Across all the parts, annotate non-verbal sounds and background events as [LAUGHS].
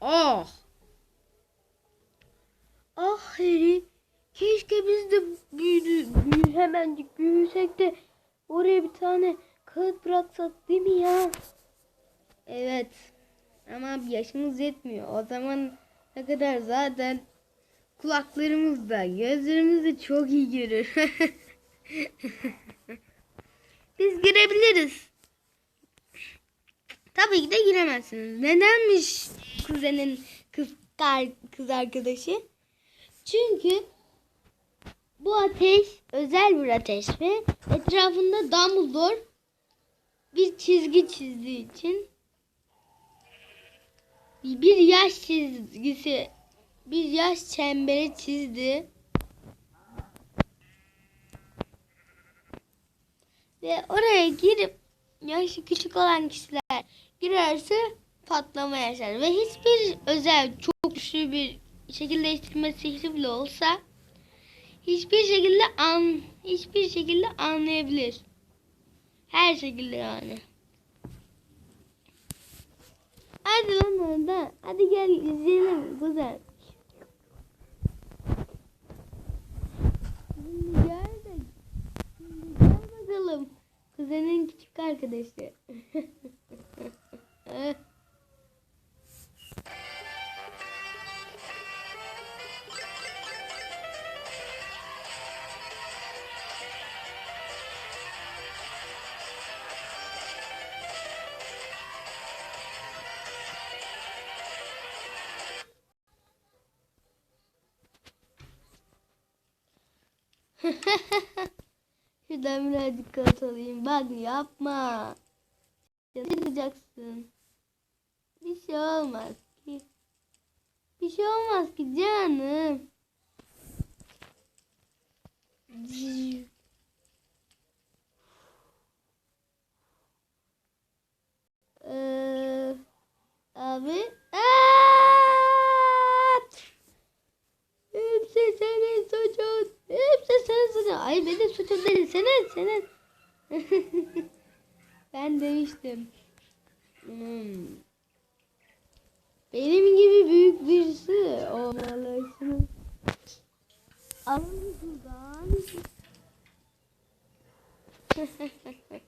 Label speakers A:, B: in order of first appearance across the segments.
A: oh. Ah Harry. Keşke biz de büyüdü, büyü, hemencik büyüsek de oraya bir tane kağıt bıraksak değil mi ya? Evet. Ama yaşımız yetmiyor. O zaman ne kadar zaten kulaklarımız da gözlerimiz de çok iyi görür. [LAUGHS] Biz girebiliriz. Tabii ki de giremezsiniz. Nedenmiş kuzenin kız, kız arkadaşı? Çünkü bu ateş özel bir ateş ve etrafında Dumbledore bir çizgi çizdiği için bir yaş çizgisi bir yaş çemberi çizdi. Ve oraya girip yaşı küçük olan kişiler girerse patlama yaşar. Ve hiçbir özel çok güçlü bir şekil değiştirme sihri bile olsa hiçbir şekilde an hiçbir şekilde anlayabilir. Her şekilde yani. Hadi lan orada. Hadi gel izleyelim güzel. Şimdi gel de şimdi gel bakalım. Kuzenin küçük arkadaşı. [LAUGHS] [LAUGHS] Şuradan birazcık kağıt alayım. Bak yapma. Yanacaksın. Bir şey olmaz ki. Bir şey olmaz ki canım. Ee, abi. Senin. [LAUGHS] ben demiştim. Hmm. Benim gibi büyük birisi olmalısın. Alın şuradan. [LAUGHS]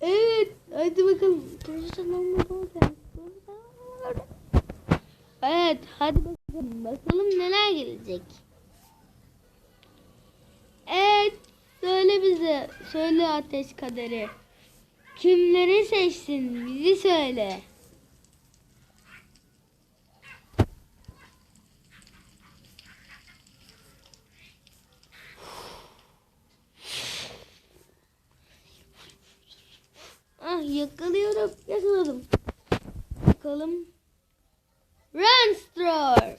A: Evet. Hadi bakalım. Evet. Hadi bakalım. Bakalım neler gelecek. Evet. Söyle bize. Söyle ateş kaderi. Kimleri seçtin? Bizi söyle. Ah yakalıyorum. Yakaladım. Bakalım. Runstore.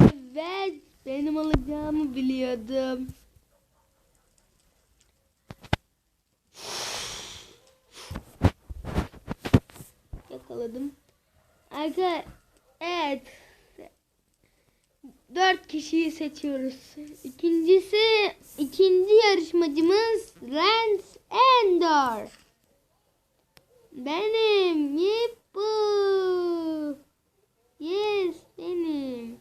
A: Evet. Benim alacağımı biliyordum. Yakaladım. Arka evet. Dört kişiyi seçiyoruz. İkincisi, ikinci yarışmacımız Lance Endor. Benim. Yippu. Yes, benim.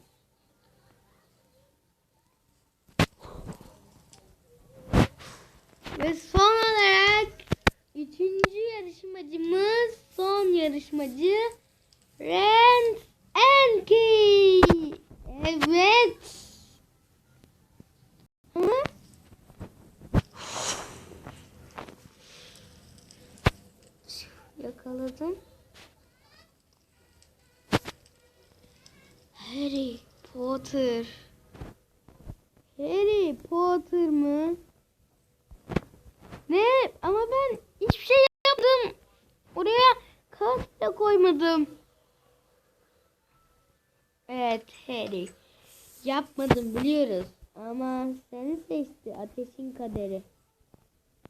A: Ve son olarak üçüncü yarışmacımız, son yarışmacı Rand Enki. Evet. Yakaladım. Harry Potter. Harry Potter mı? Ne? Ama ben hiçbir şey yapmadım. Oraya kağıt da koymadım. Evet Harry. Yapmadım biliyoruz. Ama seni seçti ateşin kaderi.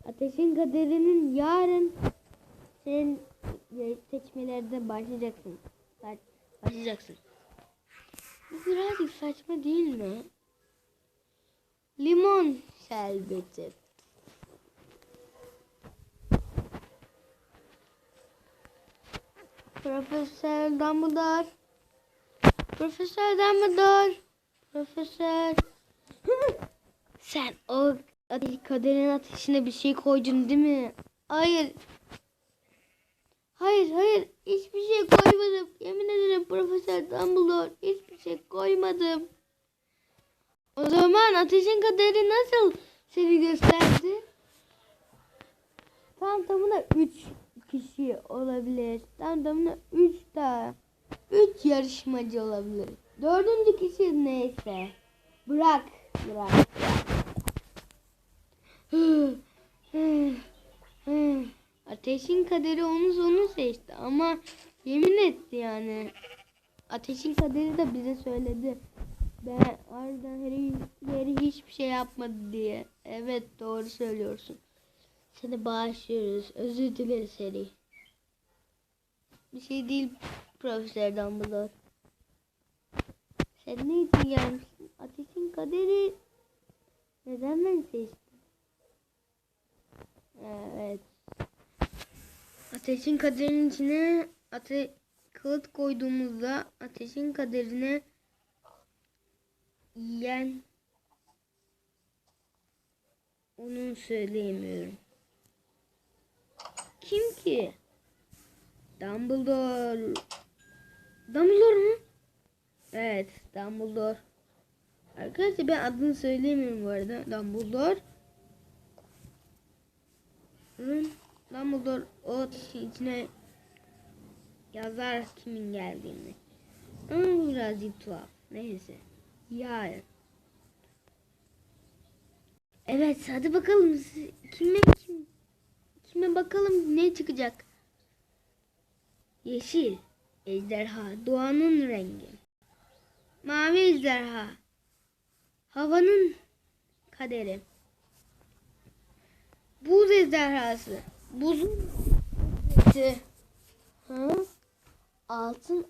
A: Ateşin kaderinin yarın senin seçmelerde başlayacaksın. Baş- Başlayacaksın. Bu birazcık saçma değil mi? Limon şerbeti. Profesör Dumbledore. Profesör Dumbledore. Profesör. Sen o kaderin ateşine bir şey koydun değil mi? Hayır. Hayır hayır hiçbir şey koymadım. Yemin ederim Profesör Dumbledore hiçbir şey koymadım. O zaman ateşin kaderi nasıl seni gösterdi? Tam tamına 3 kişi olabilir. Tam tamına 3 daha. 3 yarışmacı olabilir. Dördüncü kişi neyse. Bırak. bırak. Ateşin kaderi onu sonu seçti ama yemin etti yani. Ateşin kaderi de bize söyledi. Ben Arda Harry, Harry hiçbir şey yapmadı diye. Evet doğru söylüyorsun. Seni bağışlıyoruz. Özür dileriz Harry. Bir şey değil Profesör Dumbledore. Sen ne için gelmişsin? Ateşin kaderi neden ben seçtim? Evet. Ateşin kaderinin içine ate kağıt koyduğumuzda ateşin kaderine yiyen onu söyleyemiyorum. Ki? Dumbledore. Dumbledore mu? Evet, Dumbledore. Arkadaşlar ben adını söyleyemiyorum bu arada. Dumbledore. Dumbledore o içine yazar kimin geldiğini. Ama birazcık tuhaf. Neyse. Yani. Evet hadi bakalım kime kim kime bakalım ne çıkacak. Yeşil ejderha doğanın rengi. Mavi ejderha havanın kaderi. Buz ejderhası buzun. Hı? Altın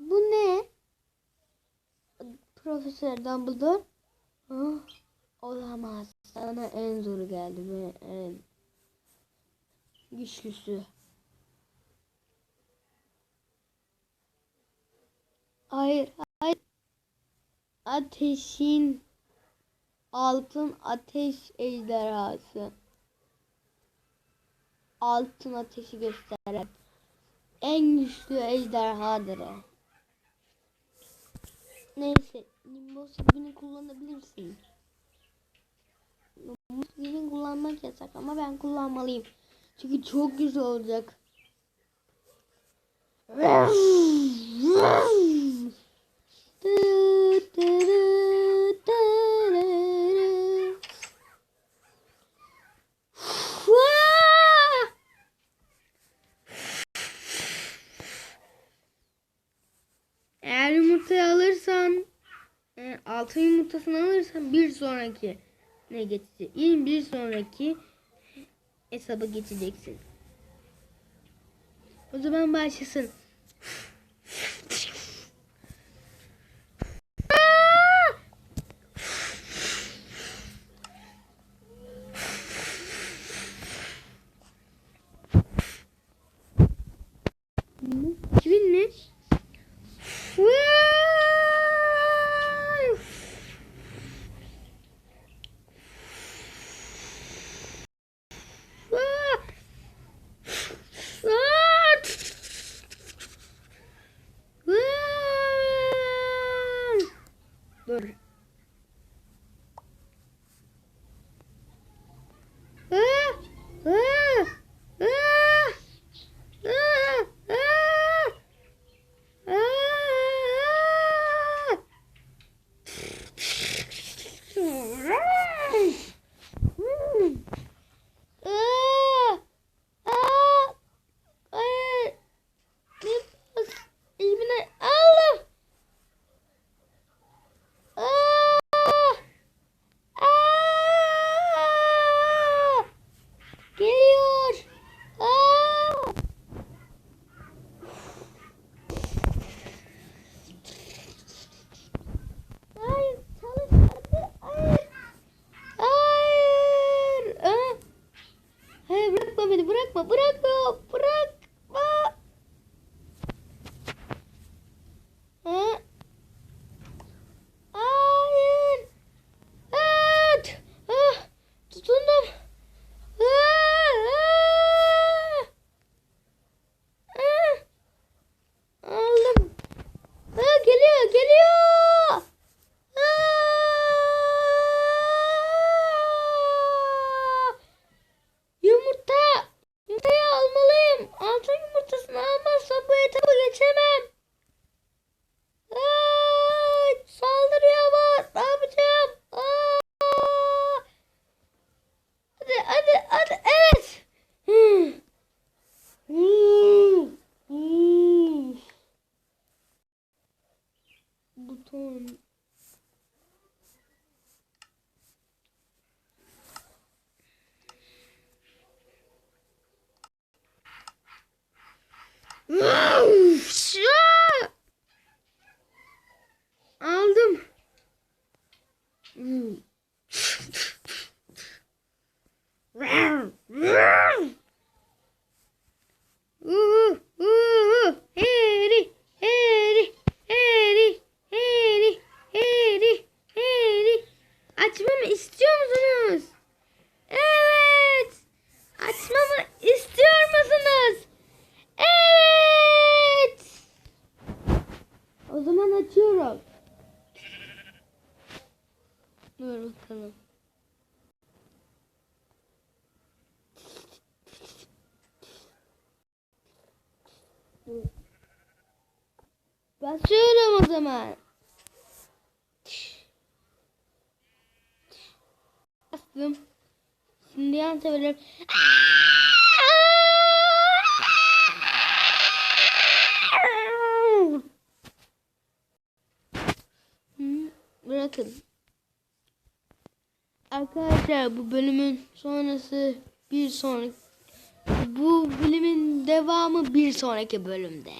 A: bu ne? Profesör Dumbledore. Ah, olamaz. Sana en zoru geldi ve en güçlüsü. Hayır, hayır. Ateşin altın ateş ejderhası. Altın ateşi gösteren en güçlü ejderhadır o. Neyse, Nimbus gibi kullanabilirsin. Nimbus gibi kullanmak yasak ama ben kullanmalıyım. Çünkü çok güzel olacak. Eğer yumurtayı alırsan e, altın yumurtasını alırsan bir sonraki ne geçecek? Yani bir sonraki hesaba geçeceksin. O zaman başlasın. O zaman açıyorum. Dur bakalım. Basıyorum o zaman. Bastım. Şimdi yan severim. Arkadaşlar bu bölümün sonrası bir sonraki bu bölümün devamı bir sonraki bölümde.